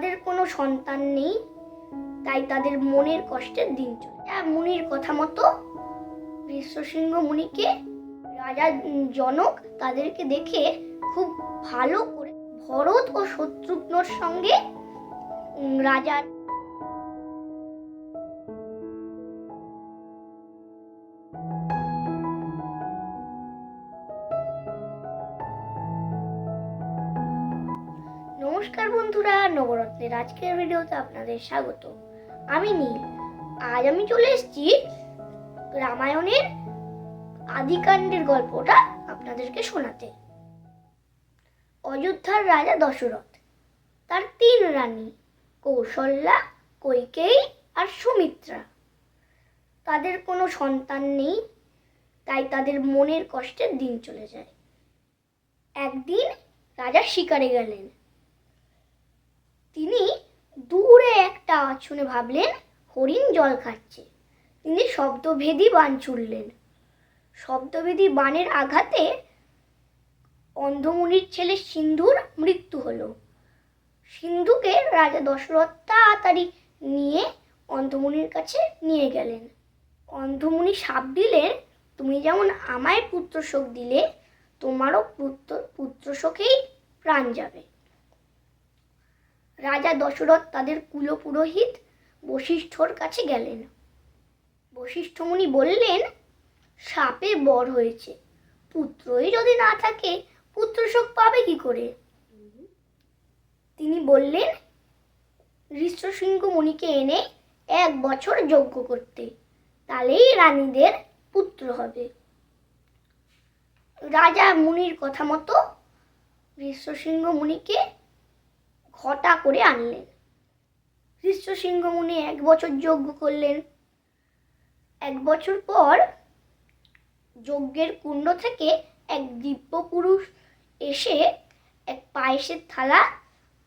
তাদের কোনো সন্তান নেই, তাই তাদের মনের কষ্টের দিন চলে। মুনির কথা মতো বিশ্বসিংহ মুনিকে রাজা জনক তাদেরকে দেখে খুব ভালো করে ভরত ও শত্রুঘ্নর সঙ্গে রাজার নমস্কার বন্ধুরা, নবরত্নের আজকের ভিডিওতে আপনাদের স্বাগত। আমি নীল। আজ আমি চলে এসেছি রামায়ণের আদিকাণ্ডের গল্পটা আপনাদেরকে শোনাতে। অযোধ্যার রাজা দশরথ, তার তিন রানী, কৌশল্যা, কৈকেয়ী আর সুমিত্রা। তাদের কোনো সন্তান নেই, তাই তাদের মনের কষ্টের দিন চলে যায়। একদিন রাজা শিকারে গেলেন। তিনি দূরে একটা আওয়াজ ভাবলেন, হরিণ জল খাচ্ছে। তিনি শব্দভেদী বান ছুড়লেন। শব্দভেদী বানের আঘাতে অন্ধমুনির ছেলে সিন্ধুর মৃত্যু হলো। সিন্ধুকে রাজা দশরথ তাড়াতাড়ি নিয়ে অন্ধমুনির কাছে নিয়ে গেলেন। অন্ধমুনি সাপ দিলেন, তুমি যেমন আমায় পুত্রশোক দিলে, তোমারও পুত্র, পুত্রশোকেই প্রাণ যাবে। রাজা দশরথ তাদের কুলপুরোহিত বশিষ্ঠর কাছে গেলেন। বশিষ্ঠ মুনি বললেন, সাপে বর হয়েছে, পুত্রই যদি না থাকে পুত্র পুত্রশোক পাবে কি করে? তিনি বললেন ঋষ্যসিংহ মুনিকে এনে এক বছর যজ্ঞ করতে, তাহলেই রানীদের পুত্র হবে। রাজা মুনির কথা মতো ঋষ্যসিংহ মুনিকে ঘটা করে আনলেন। ঋষ্যসিংহ মুনি এক বছর যজ্ঞ করলেন। এক বছর পর যজ্ঞের কুণ্ড থেকে এক দিব্য পুরুষ এসে এক পায়েসের থালা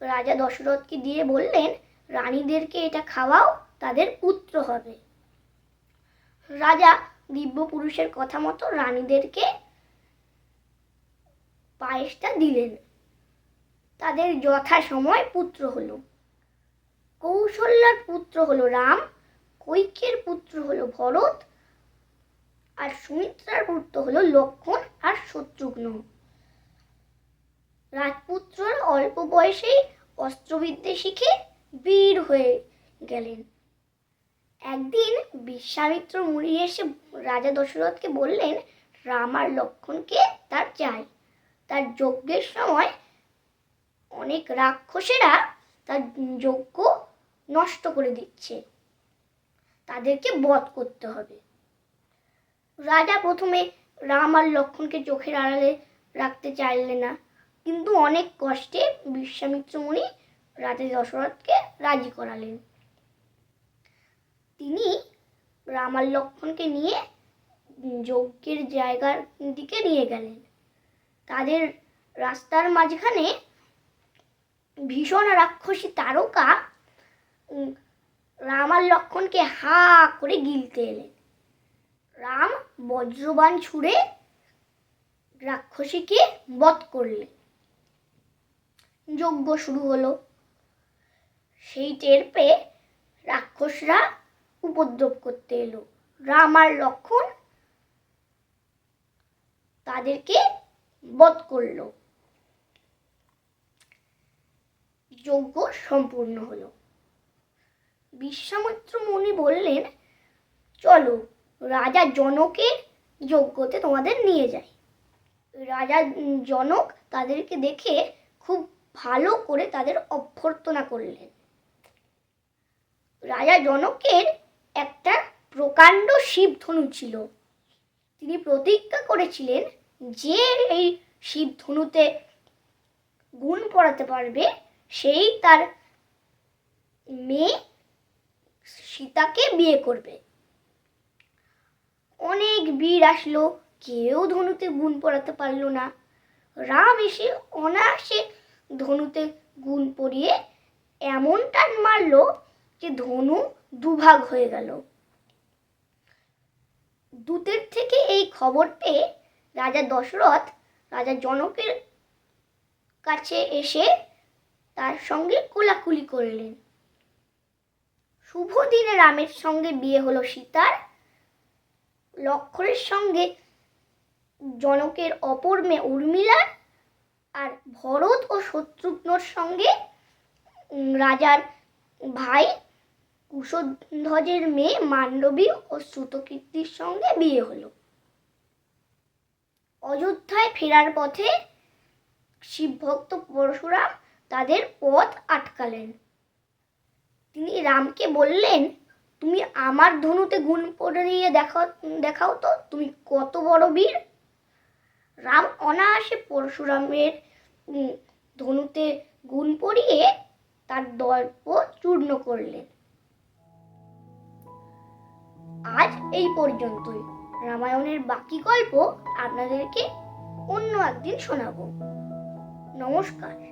রাজা দশরথকে দিয়ে বললেন, রানীদেরকে এটা খাওয়াও, তাদের পুত্র হবে। রাজা দিব্য পুরুষের কথা মতো রানীদেরকে পায়েসটা দিলেন। তাদের যথাসময় পুত্র হল। কৌশল্যার পুত্র হলো রাম কৈকের পুত্র হলো ভরত, আর সুমিত্রার পুত্র হলো লক্ষণ আর শত্রুঘ্ন। রাজপুত্ররা অল্প বয়সেই অস্ত্রবিদ্যে শিখে বীর হয়ে গেলেন। একদিন বিশ্বামিত্র মুড়ি এসে রাজা দশরথকে বললেন, রাম আর লক্ষণকে তার চাই। তার যজ্ঞের সময় অনেক রাক্ষসেরা তার যজ্ঞ নষ্ট করে দিচ্ছে। তাদেরকে বধ করতে হবে। রাজা প্রথমে রাম আর লক্ষণকে চোখের আড়ালে রাখতে চাইলে না। কিন্তু অনেক কষ্টে বিশ্বামিত্র মুনি রাজা দশরথকে রাজি করালেন। তিনি রাম আর লক্ষণকে নিয়ে যজ্ঞের জায়গার দিকে নিয়ে গেলেন। তাদের রাস্তার মাঝখানে ভীষণ রাক্ষসী তারকা উম, রাম আর লক্ষণকে হা করে গিলতে এলেন রাম বজ্রবান ছুঁড়ে রাক্ষসীকে বধ করলেন যজ্ঞ শুরু হলো। সেই টের পেয়ে রাক্ষসরা উপদ্রব করতে এলো। রাম আর লক্ষণ তাদেরকে বধ করল। যজ্ঞ সম্পূর্ণ হলো। বিশ্বামিত্র মুনি বললেন, চলো, রাজা জনকের যজ্ঞতে তোমাদের নিয়ে যাই। রাজা জনক তাদেরকে দেখে খুব ভালো করে তাদের অভ্যর্থনা করলেন। রাজা জনকের একটা প্রকাণ্ড শিবধনু ছিল। তিনি প্রতিজ্ঞা করেছিলেন যে, এই শিবধনুতে গুণ পড়াতে পারবে সেই তার মেয়ে সীতাকে বিয়ে করবে। অনেক বীর আসলো, কেউ ধনুতে গুণ পড়াতে পারল না। রাম এসে অনায়াসে ধনুতে গুণ পরিয়ে এমন টান মারলো যে ধনু দুভাগ হয়ে গেল। দূতের থেকে এই খবর পেয়ে রাজা দশরথ রাজা জনকের কাছে এসে তার সঙ্গে কোলাকুলি করলেন। শুভ দিনে রামের সঙ্গে বিয়ে হলো সীতার। লক্ষণের সঙ্গে জনকের অপর মেয়ে উর্মিলার আর ভরত ও শত্রুঘ্নর সঙ্গে রাজার ভাই কুশধ্বজের মেয়ে মান্ডবী ও শ্রুতকীর্তির সঙ্গে বিয়ে হলো। অযোধ্যায় ফেরার পথে শিবভক্ত পরশুরাম তাদের পথ আটকালেন। তিনি রামকে বললেন, তুমি আমার ধনুতে গুণ পড়িয়ে দেখাও দেখাও তো, তুমি কত বড় বীর? রাম অনায়াসে পরশুরামের ধনুতে গুণ পরিয়ে তার দর্প চূর্ণ করলেন। আজ এই পর্যন্তই। রামায়ণের বাকি গল্প আপনাদেরকে অন্য একদিন শোনাবো। নমস্কার।